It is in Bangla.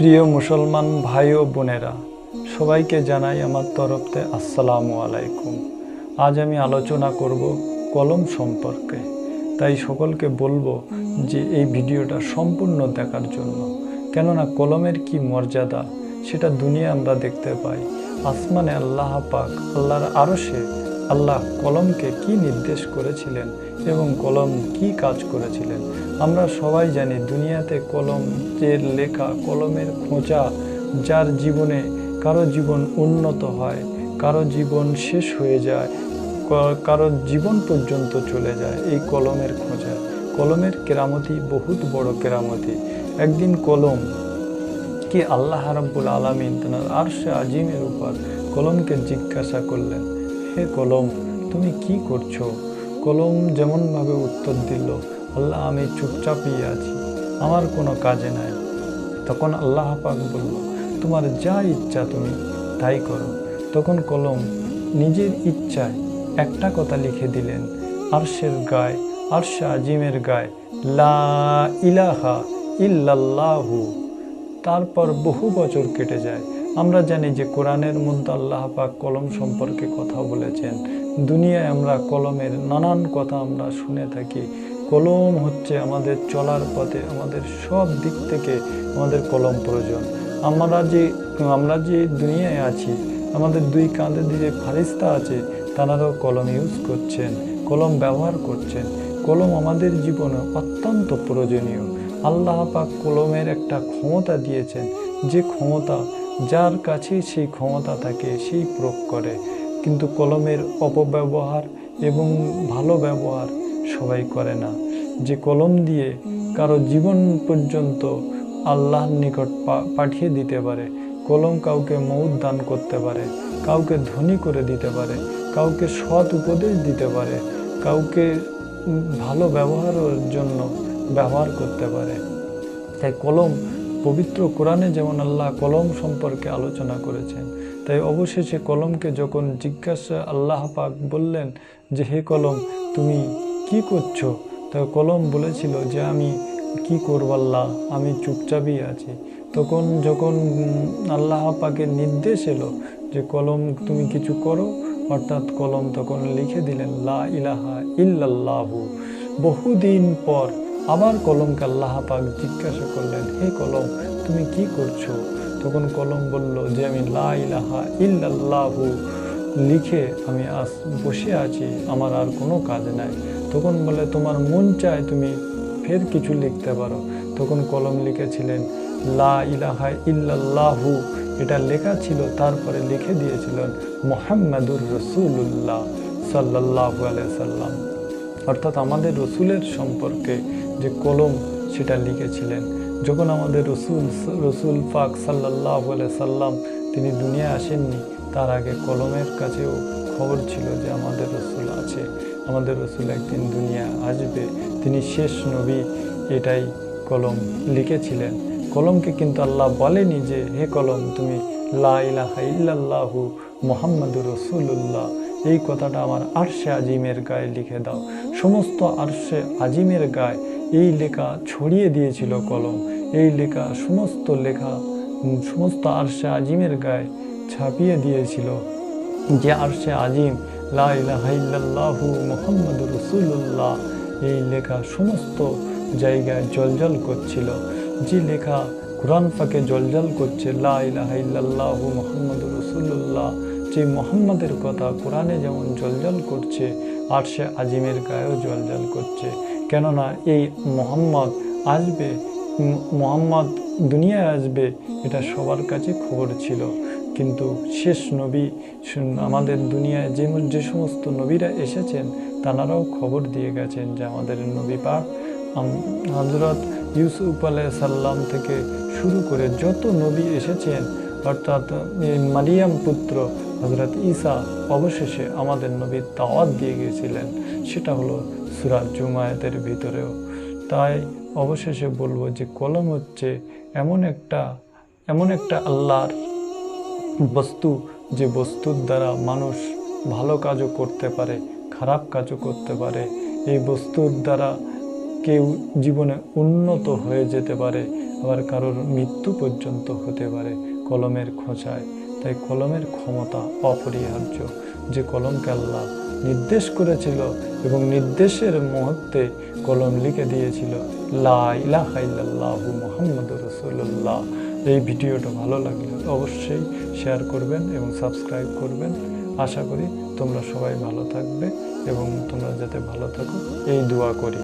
প্রিয় মুসলমান ভাই ও বোনেরা, সবাইকে জানাই আমার তরফতে আসসালামু আলাইকুম। আজ আমি আলোচনা করব কলম সম্পর্কে। তাই সকলকে বলব যে এই ভিডিওটা সম্পূর্ণ দেখার জন্য, কেননা কলমের কি মর্যাদা, সেটা দুনিয়া আমরা দেখতে পাই। আসমানে আল্লাহ পাক, আল্লাহর আরশে আল্লাহ কলমকে কি নির্দেশ করেছিলেন এবং কলম কি কাজ করেছিলেন? আমরা সবাই জানি দুনিয়াতে কলম যে লেখা, কলমের খোঁজা যার জীবনে কারও জীবন উন্নত হয়, কারও জীবন শেষ হয়ে যায় কারও জীবন পর্যন্ত চলে যায় এই কলমের খোঁজা কলমের কেরামতি বহুত বড় কেরামতি। একদিন কলম কি আল্লাহ রাব্বুল আলামিন তেনার আরশে আজিমের উপর কলমকে জিজ্ঞাসা করলেন, হে কলম, তুমি কি করছ? কলম যেমনভাবে উত্তর দিল, আল্লাহ আমি চুপচাপই আছি, আমার কোনো কাজে নাই। তখন আল্লাহ পাক বলল, তোমার যা ইচ্ছা তুমি তাই করো। তখন কলম নিজের ইচ্ছায় একটা কথা লিখে দিলেন, আরশের গায়ে, আরশা আজিমের গায়ে, লা ইলাহা ইল্লাল্লাহু। তারপর বহু বছর কেটে যায়। আমরা জানি যে কোরআনের মধ্যে আল্লাহ পাক কলম সম্পর্কে কথা বলেছেন। দুনিয়ায় আমরা কলমের নানান কথা আমরা শুনে থাকি। কলম হচ্ছে আমাদের চলার পথে, আমাদের সব দিক থেকে আমাদের কলম প্রয়োজন। আমরা যে আমরা যে দুনিয়ায় আছি, আমাদের দুই কাঁধে যে ফারিস্তা আছে, তারাও কলম ইউজ করছেন, কলম ব্যবহার করছেন। কলম আমাদের জীবনে অত্যন্ত প্রয়োজনীয়। আল্লাহ পাক কলমের একটা ক্ষমতা দিয়েছেন। যে ক্ষমতা যার কাছে সেই ক্ষমতা থাকে, সেই প্রয়োগ করে। কিন্তু কলমের অপব্যবহার এবং ভালো ব্যবহার সবাই করে না। যে কলম দিয়ে কারও জীবন পর্যন্ত আল্লাহর নিকট পাঠিয়ে দিতে পারে, কলম কাউকে মৌত দান করতে পারে, কাউকে ধনী করে দিতে পারে, কাউকে সৎ উপদেশ দিতে পারে, কাউকে ভালো ব্যবহারের জন্য ব্যবহার করতে পারে। তাই কলম পবিত্র কোরআনে যেমন আল্লাহ কলম সম্পর্কে আলোচনা করেছেন, তাই অবশেষে কলমকে যখন জিজ্ঞাসা আল্লাহ পাক বললেন যে, হে কলম, তুমি কি করছ? তো কলম বলেছিল যে, আমি কি করব আল্লাহ? আমি চুপচাপই আছি। তখন যখন আল্লাহ পাকের নির্দেশ এলো যে, কলম তুমি কিছু করো, অর্থাৎ কলম তখন লিখে দিলেন, লা ইলাহা ইল্লাল্লাহু। বহুদিন পর আবার কলমকে আল্লাহ পাক জিজ্ঞাসা করলেন, হে কলম, তুমি কি করছ? তখন কলম বলল, যে আমি লা ইলাহা ইল্লাল্লাহু লিখে আমি আস বসে আছি, আমার আর কোনো কাজ নাই। তখন বলে, তোমার মন চায় তুমি ফের কিছু লিখতে পারো? তখন কলম লিখেছিলেন, লা ইলাহা ইল্লাল্লাহু এটা লেখা ছিল, তারপরে লিখে দিয়েছিলেন, মোহাম্মদুর রসুল্লাহ সাল্লাল্লাহু আলাইহি সাল্লাম। অর্থাৎ আমাদের রসুলের সম্পর্কে যে কলম সেটা লিখেছিলেন। যখন আমাদের রসুল রসুল পাক সাল্লাহ সাল্লাম তিনি দুনিয়া আসেননি, তার আগে কলমের কাছেও খবর ছিল যে আমাদের রসুল আছে, আমাদের রসুল একদিন দুনিয়া আসবে, তিনি শেষ নবী এটাই কলম লিখেছিলেন। কলমকে কিন্তু আল্লাহ বলেনি যে, হে কলম, তুমি লা ইলাহা মোহাম্মদুর রসুল্লাহ এই কথাটা আমার আরশে আজিমের গায়ে লিখে দাও। সমস্ত আরশে আজিমের গায়ে এই লেখা ছড়িয়ে দিয়েছিল কলম। এই লেখা সমস্ত লেখা সমস্ত আরশে আজিমের গায়ে ছাপিয়ে দিয়েছিল। যে আরশে আজিম, লা ইলাহা ইল্লাল্লাহু মুহাম্মাদুর রাসূলুল্লাহ, এই লেখা সমস্ত জায়গায় জলজল করছিল। যে লেখা কোরআন পাকে জলজল করছে, লা ইলাহা ইল্লাল্লাহু মুহাম্মাদুর রাসূলুল্লাহ, যে মোহাম্মদের কথা কোরআনে যেমন জলজল করছে আর সে আজিমের গায়েও জলজল করছে। কেননা এই মোহাম্মদ আসবে মোহাম্মদ দুনিয়ায় আসবে, এটা সবার কাছে খবর ছিল। কিন্তু শেষ নবী আমাদের দুনিয়ায় যে যে সমস্ত নবীরা এসেছেন তানারাও খবর দিয়ে গেছেন যে আমাদের নবী পাক হজরত ইউসুফ আলাই সাল্লাম থেকে শুরু করে যত নবী এসেছেন, অর্থাৎ মারিয়াম পুত্র হজরত ঈসা অবশেষে আমাদের নবীর দাওয়াত দিয়ে গিয়েছিলেন। সেটা হলো সুরাজ জুমায়াতের ভিতরেও। তাই অবশেষে বলব যে কলম হচ্ছে এমন একটা এমন একটা আল্লাহর বস্তু যে বস্তুর দ্বারা মানুষ ভালো কাজও করতে পারে, খারাপ কাজও করতে পারে। এই বস্তুর দ্বারা কেউ জীবনে উন্নত হয়ে যেতে পারে, আবার কারোর মৃত্যু পর্যন্ত হতে পারে কলমের খোঁচায়। তাই কলমের ক্ষমতা অপরিহার্য। যে কলমকে আল্লাহ নির্দেশ করেছিল এবং নির্দেশের মুহূর্তে কলম লিখে দিয়েছিল, লা ইলাহা ইল্লাল্লাহু মুহাম্মাদুর রাসূলুল্লাহ। এই ভিডিওটা ভালো লাগলে অবশ্যই শেয়ার করবেন এবং সাবস্ক্রাইব করবেন। আশা করি তোমরা সবাই ভালো থাকবে এবং তোমরা যাতে ভালো থাকো, এই দোয়া করি।